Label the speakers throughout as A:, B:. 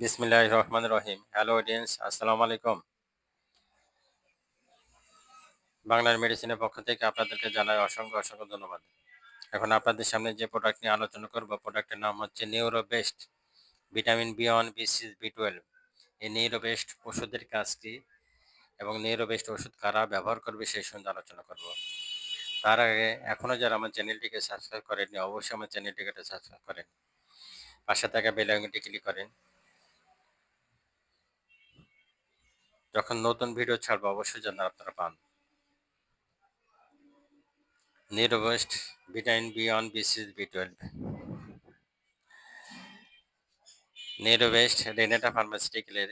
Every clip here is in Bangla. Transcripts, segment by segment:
A: বিসমিল্লাহ রহমান রহিম। হ্যালো অডিয়েন্স আসসালামু আলাইকুম। বাংলার মেডিসিনের পক্ষ থেকে আপনাদেরকে জানাই অসংখ্য অসংখ্য ধন্যবাদ। এখন আপনাদের সামনে যে প্রোডাক্ট নিয়ে আলোচনা করব প্রোডাক্টের নাম হচ্ছে Neurobest vitamin B one B six B twelve এই নিউরো বেস্ট ওষুধের কাজটি এবং নিউরো বেস্ট ওষুধ কারা ব্যবহার করবে সেই সঙ্গে আলোচনা করব। তার আগে এখনও যারা আমার চ্যানেলটিকে সাবস্ক্রাইব করেননি, অবশ্যই আমার চ্যানেলটিকে সাবস্ক্রাইব করেন। পাশে থাকা বেল আইকনটি ক্লিক করেন। যখন নতুন ভিডিও ছাড়বো, অবশ্যই যেন আপনারা পান। Neurobest vitamin B one B six B twelve Neurobest Renata ফার্মাসিউটিক্যালের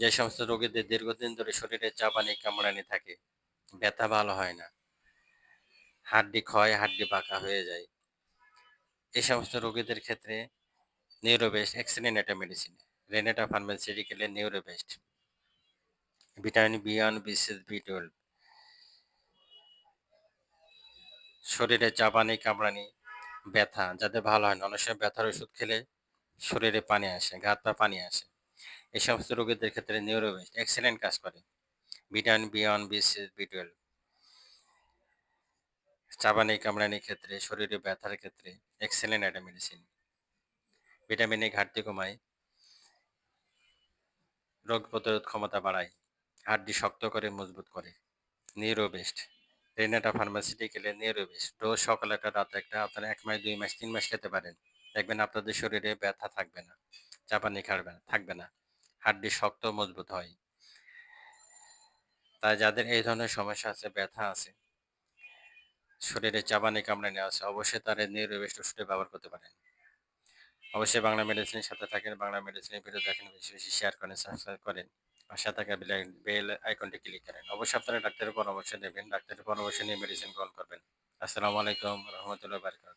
A: যে সমস্ত রোগীদের দীর্ঘদিন ধরে শরীরে চাপানি কামড়ানি থাকে, ব্যথা ভালো হয় না। হাড্ডি ক্ষয়, হাড্ডি বাঁকা হয়ে যায়। এই সমস্ত রোগীদের ক্ষেত্রে নিউরোবেস্ট এক্সেলেন্ট একটা medicine Renata ফার্মাসিউটিক্যালের Neurobest vitamin B one B six B twelve শরীরে চাপানি কামড়ানি, ব্যথা, যাদের ভালো হয় না, অনেক সময় ব্যথার ওষুধ খেলে শরীরে পানি আসে গাত পা পানি আসে। এই সমস্ত রোগীদের ক্ষেত্রে নিউরোবেস্ট এক্সেলেন্ট কাজ করে। Vitamin B one B six B twelve চাবানি কামড়ানির ক্ষেত্রে, শরীরে ব্যথার ক্ষেত্রে এক্সেলেন্ট একটা মেডিসিন ভিটামিনের ঘাটতি কমায়। রোগ প্রতিরোধ ক্ষমতা বাড়ায়। হাড্ডি শক্ত করে মজবুত করে। নিউরোবেস্ট। রেনেটা ফার্মাসিউটিক্যালে নিউরোবেস্ট। রোজ সকাল একটা, রাতে একটা, আপনারা এক মাস, দুই মাস, তিন মাস খেতে পারেন। দেখবেন আপনাদের শরীরে ব্যথা থাকবে না, চাপানি খাড়বে না, থাকবে না। হাড্ডি শক্ত, মজবুত হয়। তাই যাদের এই ধরনের সমস্যা আছে, ব্যথা আছে, শরীরে চাবানি নেওয়া আছে, অবশ্যই তারা নিউরোবেস্ট ওষুধে ব্যবহার করতে পারেন। অবশ্যই বাংলা মেডিসিনের সাথে থাকেন, বাংলা মেডিসিনের ভিডিও দেখেন, বেশি বেশি শেয়ার করেন সাবস্ক্রাইব করেন পাশে থাকা বেল আইকনটি ক্লিক করেন। অবশ্যই আপনারা ডাক্তারের পরামর্শ নেবেন, ডাক্তারের পরামর্শ নিয়ে মেডিসিন গ্রহণ করবেন। আসসালামু আলাইকুম, রহমতুল্লাহ বারকাতুহ।